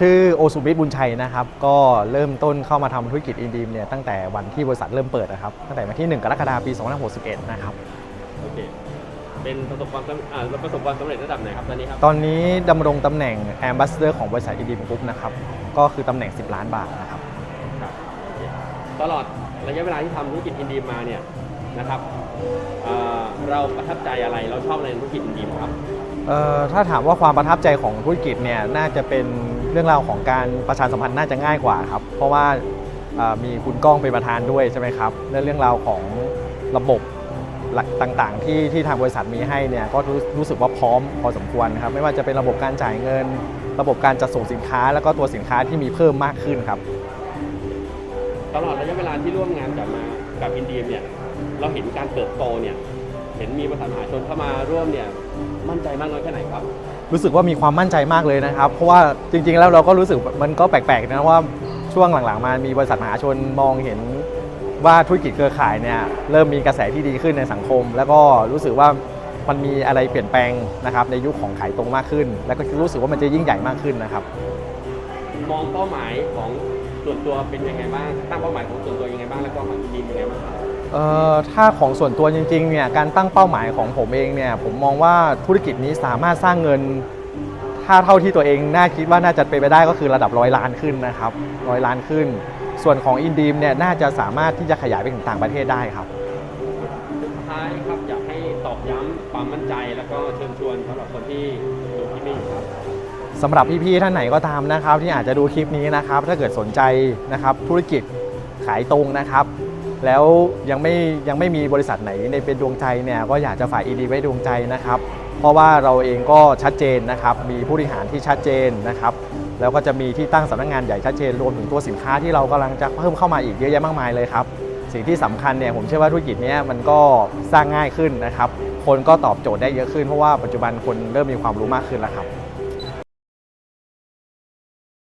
ชื่อโอสุบิทบุญชัยนะครับ ก็เริ่มต้นเข้ามาทำธุรกิจอินดีมเนี่ยตั้งแต่วันที่บริษัทเริ่มเปิดนะครับ ตั้งแต่วันที่ 1 กรกฎาคมปี 2561 นะครับ โอเค เป็นประสบความสำอ่าประสบความสำเร็จระดับไหนครับตอนนี้ครับตอนนี้ดำรงตำแหน่งแอมบ s สเดอร์ของบริษัทอินดีมกรุ๊ปนะครับ ก็คือตำแหน่ง 10 ล้านบาทนะครับ ครับโอเคตลอดระยะเวลาที่ทำธุรกิจอินดีมมาเนี่ยนะครับเอ่อเราประทับใจอะไรเราชอบอะไรในธุรกิจอินดีมครับ เอ่อถ้าถามว่าความประทับใจของธุรกิจเนี่ยน่าจะเป็น เรื่องราวของการประชาสัมพันธ์น่าจะง่ายกว่าครับ เพราะว่ามีคุณก้องเป็นประธานด้วยใช่ไหมครับและเรื่องราวของระบบต่างๆ ที่ที่ทางบริษัทมีให้เนี่ยก็รู้สึกว่าพร้อมพอสมควรครับ ไม่ว่าจะเป็นระบบการจ่ายเงิน ระบบการจัดส่งสินค้า แล้วก็ตัวสินค้าที่มีเพิ่มมากขึ้นครับ ตลอดระยะเวลาที่ร่วมงานกับมากับอินเดีมเนี่ยเราเห็นการเติบโตเนี่ย เห็นมีบริษัทมหาชนเข้ามาร่วมเนี่ยมั่นใจมากน้อยแค่ไหนครับ รู้สึกว่ามีความมั่นใจมากเลยนะครับ เพราะว่าจริง ๆ แล้วเราก็รู้สึกมันก็แปลกๆนะว่าช่วงหลังๆ มามีบริษัทมหาชนมองเห็นว่าธุรกิจเครือข่ายเนี่ยเริ่มมีกระแสที่ดีขึ้นในสังคม แล้วก็รู้สึกว่ามันมีอะไรเปลี่ยนแปลงนะครับในยุคของขายตรงมากขึ้น แล้วก็รู้สึกว่ามันจะยิ่งใหญ่มากขึ้นนะครับ มองเป้าหมายของส่วนตัวเป็นยังไงบ้างตั้งเป้าหมายของส่วนตัวยังไงบ้างแล้วก็ของอินดีมยังไงบ้างครับ เอ่อถ้าของส่วนตัวจริงๆเนี่ยการตั้งเป้าหมายของผมเองเนี่ยผมมองว่าธุรกิจนี้สามารถสร้างเงิน ถ้าเท่าที่ตัวเองน่าคิดว่าน่าจะเป็นไปได้ก็คือระดับร้อยล้านขึ้นนะครับร้อยล้านขึ้น ส่วนของอินดีมเนี่ยน่าจะสามารถที่จะขยายไปถึงต่างประเทศได้ครับ สุดท้ายครับอยากให้ตอกย้ำความมั่นใจแล้วก็เชิญชวนสำหรับคนที่ดูที่นี่อยู่ครับ สำหรับพี่ๆท่านไหนก็ตามนะครับ ที่อาจจะดูคลิปนี้นะครับ ถ้าเกิดสนใจนะครับธุรกิจขายตรงนะครับ แล้วยังไม่ยังไม่มีบริษัทไหนในเป็นดวงใจเนี่ยก็อยากจะฝ่ากอีดีไว้ดวงใจนะครับ เพราะว่าเราเองก็ชัดเจนนะครับ มีผู้บริหารที่ชัดเจนนะครับ แล้วก็จะมีที่ตั้งสำนักงานใหญ่ชัดเจนรวมถึงตัวสินค้าที่เรากำลังจะเพิ่มเข้ามาอีกเยอะแยะมากมายเลยครับ สิ่งที่สำคัญเนี่ยผมเชื่อว่าธุรกิจนี้มันก็สร้างง่ายขึ้นนะครับ คนก็ตอบโจทย์ได้เยอะขึ้นเพราะว่าปัจจุบันคนเริ่มมีความรู้มากขึ้นแล้วครับ